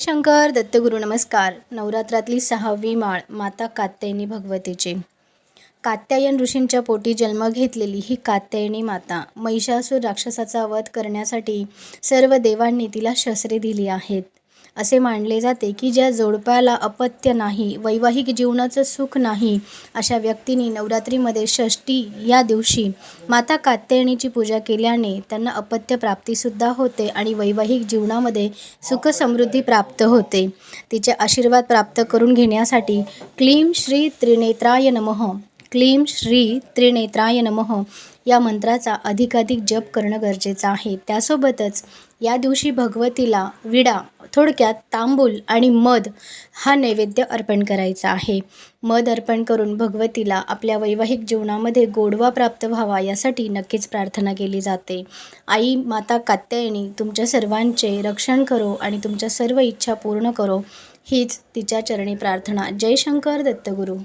शंकर दत्तगुरु नमस्कार. नवरात्रातली सहावी माळ माता कात्यायनी भगवतीची. कात्यायन ऋषींच्या पोटी जन्म घेतलेली ही कात्यायनी माता महिषासूर राक्षसाचा वध करण्यासाठी सर्व देवांनी तिला शस्त्रे दिली आहेत. असे मानले जाते की ज्या जोडप्याला अपत्य नाही वैवाहिक जीवनाचं सुख नाही अशा व्यक्तींनी नवरात्रीमध्ये षष्टी या दिवशी माता कात्यायणीची पूजा केल्याने त्यांना अपत्य प्राप्तीसुद्धा होते आणि वैवाहिक जीवनामध्ये सुख समृद्धी प्राप्त होते. तिचे आशीर्वाद प्राप्त करून घेण्यासाठी क्लीम श्री त्रिनेत्राय नमः क्लीम श्री त्रिनेत्राय नमः या मंत्राचा अधिकाधिक जप करणं गरजेचं आहे. त्यासोबतच या दिवशी भगवतीला विडा थोडक्यात तांबूल आणि मध हा नैवेद्य अर्पण करायचा आहे. मध अर्पण करून भगवतीला आपल्या वैवाहिक जीवनामध्ये गोडवा प्राप्त व्हावा यासाठी नक्कीच प्रार्थना केली जाते. आई माता कात्यायनी तुमच्या सर्वांचे रक्षण करो आणि तुमच्या सर्व इच्छा पूर्ण करो. हीच तिच्या चरणी प्रार्थना. जयशंकर दत्तगुरू.